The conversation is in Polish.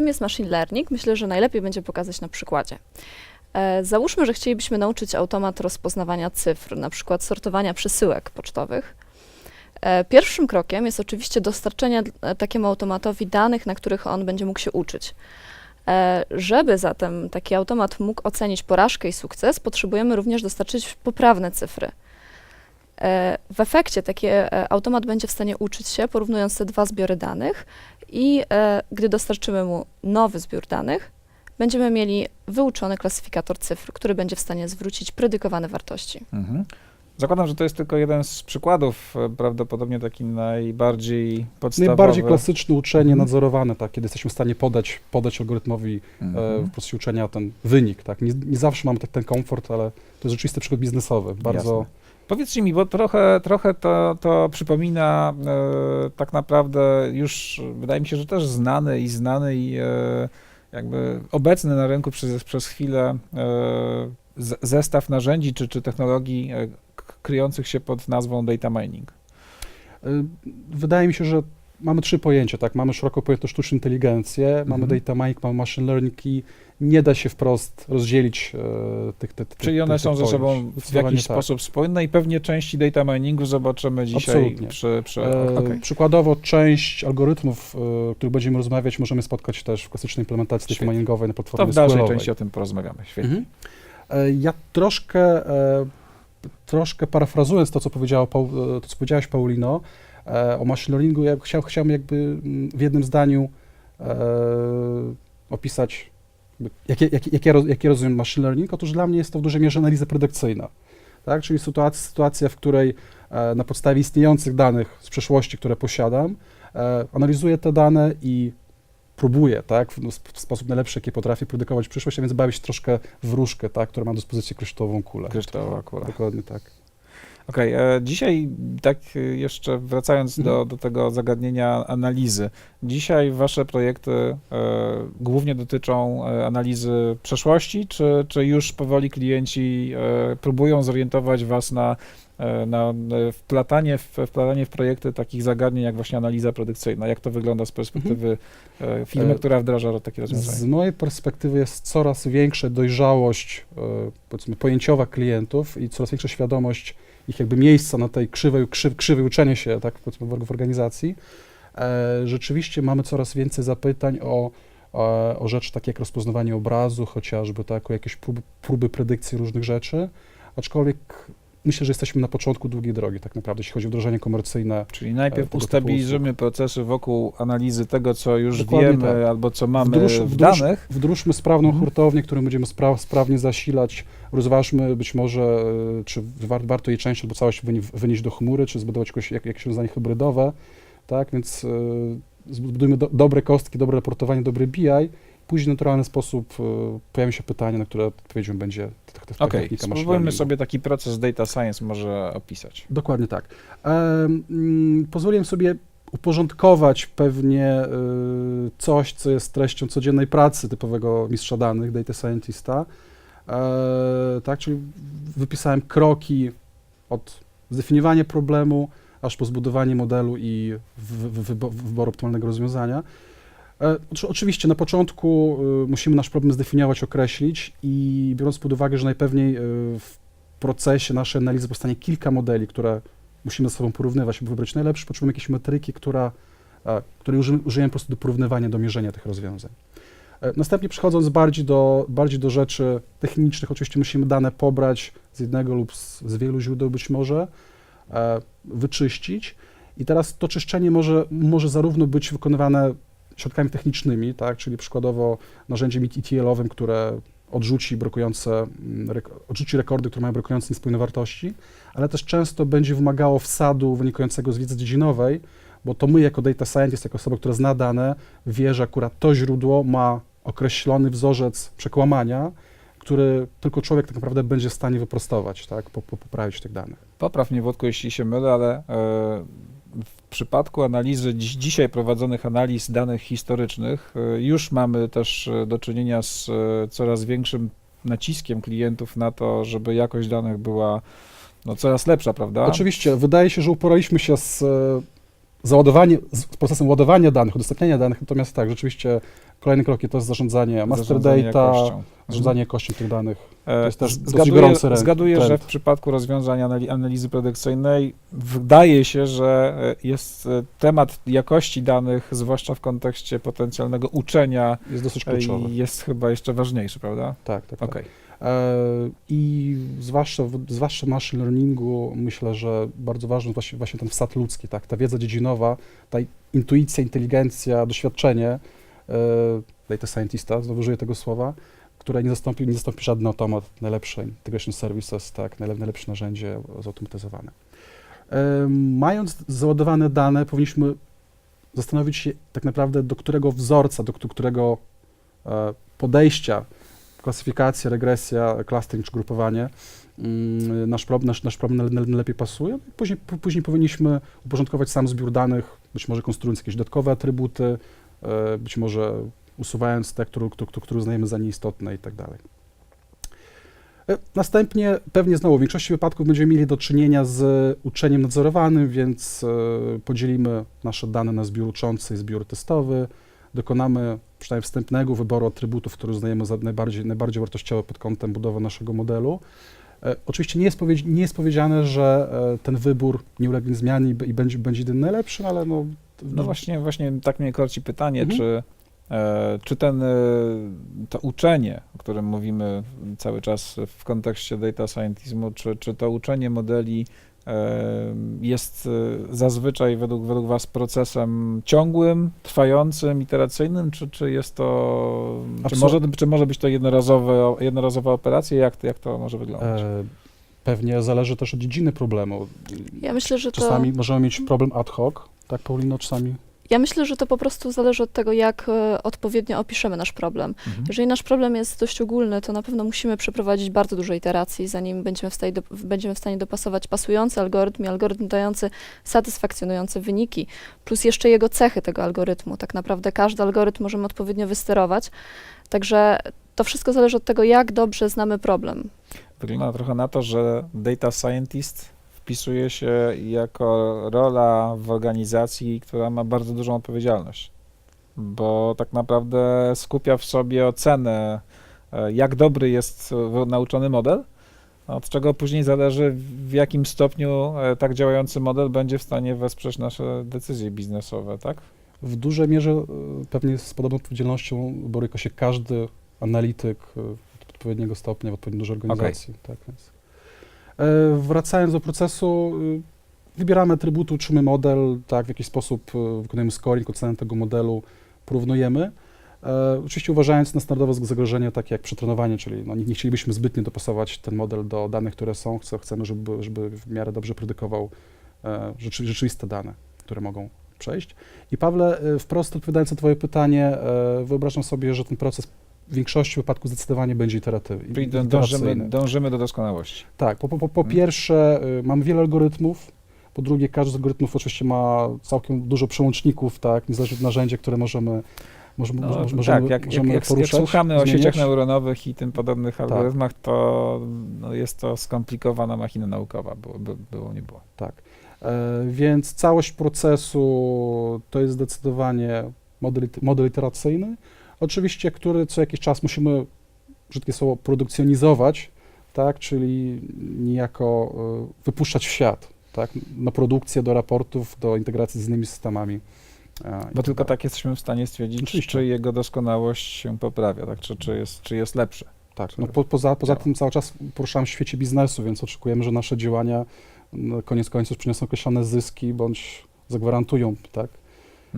czym jest machine learning, myślę, że najlepiej będzie pokazać na przykładzie. E, Załóżmy, że chcielibyśmy nauczyć automat rozpoznawania cyfr, na przykład sortowania przesyłek pocztowych. E, Pierwszym krokiem jest oczywiście dostarczenie e, takiemu automatowi danych, na których on będzie mógł się uczyć. E, Żeby zatem taki automat mógł ocenić porażkę i sukces, potrzebujemy również dostarczyć poprawne cyfry. E, W efekcie taki e, automat będzie w stanie uczyć się, porównując te dwa zbiory danych, i e, gdy dostarczymy mu nowy zbiór danych, będziemy mieli wyuczony klasyfikator cyfr, który będzie w stanie zwrócić predykowane wartości. Mhm. Zakładam, że to jest tylko jeden z przykładów, e, prawdopodobnie taki najbardziej podstawowy. Najbardziej klasyczne uczenie Mhm. nadzorowane, tak, kiedy jesteśmy w stanie podać, podać algorytmowi e, Mhm. w procesie uczenia ten wynik. Tak. Nie, nie zawsze mamy tak, ten komfort, ale to jest rzeczywisty przykład biznesowy. Bardzo Jasne. Powiedzcie mi, bo trochę, trochę to, to przypomina e, tak naprawdę już, wydaje mi się, że też znany i znany i e, jakby obecny na rynku przez, przez chwilę e, zestaw narzędzi czy, czy technologii e, kryjących się pod nazwą data mining. Y, Wydaje mi się, że mamy trzy pojęcia, tak? Mamy szeroko pojętą sztuczną inteligencję, mamy Mhm. data mining, mamy machine learning i nie da się wprost rozdzielić e, tych, tych, tych Czyli one tych, są ze sobą w jakiś tak. sposób spójne i pewnie części data miningu zobaczymy dzisiaj Absolutnie. przy... przy E, okej. Przykładowo część algorytmów, e, o których będziemy rozmawiać, możemy spotkać też w klasycznej implementacji data Świetnie. miningowej na To platformie w dalszej SQL-owej. części o tym porozmawiamy. Świetnie. Mhm. Ja troszkę, troszkę parafrazując to, co, powiedziała, e, to, co powiedziałaś, Paulino, e, o machine learningu, ja chciał, chciałbym jakby mm, w jednym zdaniu e, opisać, jakie, jakie, jakie, jakie rozumiem machine learning. Otóż dla mnie jest to w dużej mierze analiza predykcyjna. Tak? Czyli sytuacja, sytuacja, w której e, na podstawie istniejących danych z przeszłości, które posiadam, e, analizuję te dane i próbuję, tak, w, no, sp- w sposób najlepszy, jaki potrafię predykować przyszłość, a więc bawić się troszkę w wróżkę, tak, która ma do dyspozycji kryształową kulę. Kryształowa kula. Dokładnie tak. Okej, e, dzisiaj tak e, jeszcze wracając do, do tego zagadnienia analizy. Dzisiaj wasze projekty e, głównie dotyczą e, analizy przeszłości, czy, czy już powoli klienci e, próbują zorientować was na, na e, wplatanie, w, wplatanie w projekty takich zagadnień jak właśnie analiza produkcyjna? Jak to wygląda z perspektywy e, firmy, Mhm. E, która wdraża takie Z rozwiązania? mojej perspektywy jest coraz większa dojrzałość, e, powiedzmy, pojęciowa klientów i coraz większa świadomość ich jakby miejsca na tej krzywej, krzyw, krzywej uczenia się, tak, powiedzmy, w, organizacji. E, rzeczywiście mamy coraz więcej zapytań o, o, o rzeczy takie jak rozpoznawanie obrazu, chociażby, tak, o jakieś próby, próby predykcji różnych rzeczy, aczkolwiek myślę, że jesteśmy na początku długiej drogi, tak naprawdę, jeśli chodzi o wdrożenie komercyjne Czyli najpierw ustabilimy procesy wokół analizy tego, co już Dokładnie wiemy tak. albo co mamy Wdróż- w wdróż- danych. Wdróżmy sprawną Mhm. hurtownię, którą będziemy spra sprawnie zasilać. Rozważmy być może, e, czy war warto jej część albo całość wyni wynieść do chmury, czy zbudować jakoś, jak, jakieś rozwiązanie hybrydowe. Tak, więc e, zbudujmy do, dobre kostki, dobre raportowanie, dobry BI. Później w naturalny sposób e, pojawią się pytania, na które odpowiedzią będzie ta Okej, technika machine spróbujmy sobie taki proces data science może opisać. Dokładnie tak. Mm, pozwoliłem sobie uporządkować pewnie y, coś, co jest treścią codziennej pracy typowego mistrza danych, data scientista. E, tak, czyli wypisałem kroki od zdefiniowania problemu, aż po zbudowanie modelu i wy- wy- wybo- wyboru optymalnego rozwiązania. E, oczy- Oczywiście na początku y, musimy nasz problem zdefiniować, określić i biorąc pod uwagę, że najpewniej y, w procesie naszej analizy powstanie kilka modeli, które musimy ze sobą porównywać, aby wybrać najlepszy, potrzebujemy jakiejś metryki, która, e, której uży, użyjemy po prostu do porównywania, do mierzenia tych rozwiązań. E, Następnie przechodząc bardziej do, bardziej do rzeczy technicznych, oczywiście musimy dane pobrać z jednego lub z, z wielu źródeł być może, e, wyczyścić i teraz to czyszczenie może, może zarówno być wykonywane środkami technicznymi, tak, czyli przykładowo narzędziem ETL-owym, które odrzuci brakujące, mm, odrzuci rekordy, które mają brakujące niespójne wartości, ale też często będzie wymagało wsadu wynikającego z wiedzy dziedzinowej, bo to my jako data scientist, jako osoba, która zna dane, wie, że akurat to źródło ma określony wzorzec przekłamania, który tylko człowiek tak naprawdę będzie w stanie wyprostować, tak, po, po, poprawić tych danych. Popraw mnie, jeśli się mylę, ale e, w przypadku analizy dziś, dzisiaj prowadzonych analiz danych historycznych e, już mamy też e, do czynienia z e, coraz większym naciskiem klientów na to, żeby jakość danych była no, coraz lepsza, prawda? Oczywiście, wydaje się, że uporaliśmy się z załadowanie, z procesem ładowania danych, udostępniania danych, natomiast tak, rzeczywiście kolejny krok to jest zarządzanie master Zarządzanie data, jakością. zarządzanie jakością tych danych. E, jest też zgaduję, gorący zgaduję że w przypadku rozwiązań anali- analizy predykcyjnej wydaje się, że e, jest e, temat jakości danych, zwłaszcza w kontekście potencjalnego uczenia, Jest dosyć kluczowy. jest chyba jeszcze ważniejszy, prawda? Tak, tak, tak. E, I zwłaszcza, zwłaszcza w machine learningu myślę, że bardzo ważny właśnie, właśnie ten wsad ludzki, tak, ta wiedza dziedzinowa, ta intuicja, inteligencja, doświadczenie e, data scientista, znowu użyję tego słowa, które nie zastąpi, nie zastąpi żaden automat, najlepsze integration services, tak, najlep- najlepsze narzędzie zautomatyzowane. E, Mając załadowane dane, powinniśmy zastanowić się tak naprawdę, do którego wzorca, do, którego podejścia klasyfikacja, regresja, clustering czy grupowanie mm, nasz, problem, nasz, nasz problem najlepiej pasuje. Później, później powinniśmy uporządkować sam zbiór danych, być może konstruując jakieś dodatkowe atrybuty, e, być może usuwając te, które, które, które uznajemy za nieistotne i tak dalej. E, Następnie pewnie znowu w większości wypadków będziemy mieli do czynienia z uczeniem nadzorowanym, więc e, podzielimy nasze dane na zbiór uczący i zbiór testowy, dokonamy przynajmniej wstępnego wyboru atrybutów, które uznajemy za najbardziej, najbardziej wartościowe pod kątem budowy naszego modelu. E, oczywiście nie jest, nie jest powiedziane, że e, ten wybór nie ulegnie zmianie i, będzie, będzie jedyny najlepszy, no ale no... No właśnie, właśnie tak mnie korci pytanie, Mhm. czy, e, czy ten, to uczenie, o którym mówimy cały czas w kontekście data scientismu, czy, czy to uczenie modeli jest e, zazwyczaj według, według Was procesem ciągłym, trwającym, iteracyjnym, czy, czy jest to, czy może, czy może być to jednorazowe, jednorazowa operacja, jak, to- jak to może wyglądać? E, pewnie zależy też od dziedziny problemu. Ja myślę, że to... Czasami możemy mieć problem ad hoc, tak Paulino, czasami? Ja myślę, że to po prostu zależy od tego, jak e, odpowiednio opiszemy nasz problem. Mhm. Jeżeli nasz problem jest dość ogólny, to na pewno musimy przeprowadzić bardzo dużo iteracji, zanim będziemy w stanie, do, będziemy w stanie dopasować pasujący algorytm i algorytm dający satysfakcjonujące wyniki, plus jeszcze jego cechy tego algorytmu. Tak naprawdę każdy algorytm możemy odpowiednio wysterować. Także to wszystko zależy od tego, jak dobrze znamy problem. Wygląda trochę na to, że data scientist wpisuje się jako rola w organizacji, która ma bardzo dużą odpowiedzialność, bo tak naprawdę skupia w sobie ocenę, e, jak dobry jest e, nauczony model, od czego później zależy, w jakim stopniu e, tak działający model będzie w stanie wesprzeć nasze decyzje biznesowe, tak? W dużej mierze pewnie z podobną odpowiedzialnością boryka się każdy analityk odpowiedniego stopnia w odpowiednio dużej organizacji. Tak, więc. E, Wracając do procesu, e, wybieramy atrybuty, uczymy model, tak, w jaki sposób e, wykonujemy scoring, ocenę tego modelu, porównujemy. E, oczywiście uważając na standardowe zagrożenia, takie jak przetrenowanie, czyli no, nie, chcielibyśmy zbytnio dopasować ten model do danych, które są, Chce- chcemy, żeby, żeby w miarę dobrze predykował e, rzeczy, rzeczywiste dane, które mogą przejść. I Pawle, wprost odpowiadając na Twoje pytanie, wyobrażam sobie, że ten proces w większości wypadków zdecydowanie będzie iteratywny. Czyli dążymy, dążymy do doskonałości. Tak, po, po, po, po Mhm. pierwsze y, mam wiele algorytmów, po drugie każdy z algorytmów oczywiście ma całkiem dużo przełączników, tak, niezależnie od narzędzia, które możemy, możemy, No, możemy, tak, jak, jak, możemy jak, jak poruszać, słuchamy o zmieniać. sieciach neuronowych i tym podobnych Tak. algorytmach, to no, jest to skomplikowana machina naukowa, było, by, było nie było. Tak. E, więc całość procesu to jest zdecydowanie model, model iteracyjny, oczywiście, który co jakiś czas musimy, brzydkie słowo, produkcjonizować, tak, czyli niejako e, wypuszczać w świat, tak, na produkcję, do raportów, do integracji z innymi systemami. e, Bo tylko dalej. tak jesteśmy w stanie stwierdzić, Oczywiście. czy jego doskonałość się poprawia, tak? czy, czy, jest, czy jest lepszy. Tak, no po, poza, poza tym cały czas poruszamy w świecie biznesu, więc oczekujemy, że nasze działania no, koniec końców przyniosą określone zyski bądź zagwarantują tak,